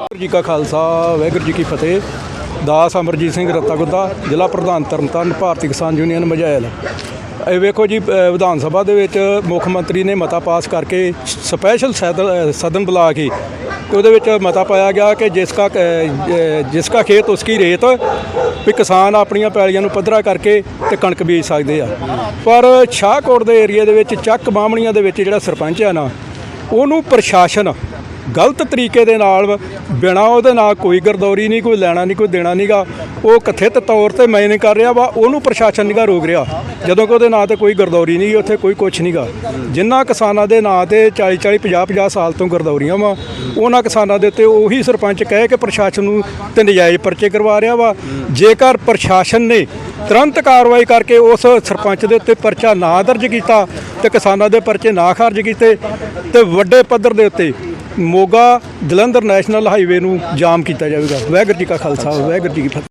ਵਾਹਿਗੁਰੂ ਜੀ ਕਾ ਖਾਲਸਾ, ਵਾਹਿਗੁਰੂ ਜੀ ਕੀ ਫਤਿਹ। ਦਾਸ ਅਮਰਜੀਤ ਸਿੰਘ ਰੱਤਾਗੁੱਦਾ, ਜ਼ਿਲ੍ਹਾ ਪ੍ਰਧਾਨ ਤਰਨਤਾਰਨ, ਭਾਰਤੀ ਕਿਸਾਨ ਯੂਨੀਅਨ, ਮਜਾਇਲ। ਇਹ ਵੇਖੋ ਜੀ ਵਿਧਾਨ ਸਭਾ ਦੇ ਵਿੱਚ ਮੁੱਖ ਮੰਤਰੀ ਨੇ ਮਤਾ ਪਾਸ ਕਰਕੇ ਸਪੈਸ਼ਲ ਸੈਦਨ- ਸਦਨ ਬੁਲਾ ਕੇ ਤੇ ਉਹਦੇ ਵਿੱਚ ਮਤਾ ਪਾਇਆ ਗਿਆ ਕਿ ਜਿਸ ਕਾ ਜਿਸ ਕਾ ਖੇਤ, ਉਸ ਰੇਤ, ਵੀ ਕਿਸਾਨ ਆਪਣੀਆਂ ਪੈਲੀਆਂ ਨੂੰ ਪੱਧਰਾ ਕਰਕੇ ਤੇ ਕਣਕ ਬੀਜ ਸਕਦੇ ਆ। ਪਰ ਸ਼ਾਹਕੋਟ ਦੇ ਏਰੀਆ ਦੇ ਵਿੱਚ, ਚੱਕ ਬਾਹਮਣੀਆਂ ਦੇ ਵਿੱਚ ਜਿਹੜਾ ਸਰਪੰਚ ਆ ਨਾ ਉਹਨੂੰ ਪ੍ਰਸ਼ਾਸਨ ਗਲਤ ਤਰੀਕੇ ਦੇ ਨਾਲ ਬਿਨਾ ਉਹਦੇ ਨਾਲ ਕੋਈ ਗਰਦੌਰੀ ਨਹੀਂ, ਕੋਈ ਲੈਣਾ ਨਹੀਂ, ਕੋਈ ਦੇਣਾ ਨਹੀਂਗਾ ਉਹ ਕਥਿਤ ਤੌਰ ਤੇ ਮੈਂ ਨਹੀਂ ਕਰ ਰਿਹਾ ਵਾ, ਉਹਨੂੰ ਪ੍ਰਸ਼ਾਸਨ ਨਿਗਾ ਰੋਕ ਰਿਹਾ। ਜਦੋਂ ਕਿ ਉਹਦੇ ਨਾਂ ਤੇ ਕੋਈ ਗਰਦੌਰੀ ਨਹੀਂ, ਉੱਥੇ ਕੋਈ ਕੁਛ ਨਹੀਂਗਾ ਜਿਨ੍ਹਾਂ ਕਿਸਾਨਾਂ ਦੇ ਨਾਂ ਤੇ 40 40 50 50 ਸਾਲ ਤੋਂ ਗਰਦੌਰੀਆਂ ਵਾ, ਉਹਨਾਂ ਕਿਸਾਨਾਂ ਦੇ ਉੱਤੇ ਉਹੀ ਸਰਪੰਚ ਕਹਿ ਕੇ ਪ੍ਰਸ਼ਾਸਨ ਨੂੰ ਤੇ ਨਜਾਇਜ਼ ਪਰਚੇ ਕਰਵਾ ਰਿਹਾ ਵਾ। ਜੇਕਰ ਪ੍ਰਸ਼ਾਸਨ ਨੇ ਤੁਰੰਤ ਕਾਰਵਾਈ ਕਰਕੇ ਉਸ ਸਰਪੰਚ ਦੇ ਉੱਤੇ ਪਰਚਾ ਨਾ ਦਰਜ ਕੀਤਾ ਤੇ ਕਿਸਾਨਾਂ ਦੇ ਪਰਚੇ ਨਾ ਖਾਰਜ ਕੀਤੇ ਤੇ ਵੱਡੇ ਪੱਧਰ ਦੇ ਉੱਤੇ ਮੋਗਾ ਜਲੰਧਰ ਨੈਸ਼ਨਲ ਹਾਈਵੇ ਨੂੰ ਜਾਮ ਕੀਤਾ ਜਾਵੇਗਾ। ਵਾਹਿਗੁਰੂ ਜੀ ਕਾ ਖਾਲਸਾ, ਵਾਹਿਗੁਰੂ ਜੀ ਕੀ ਫਤਿਹ।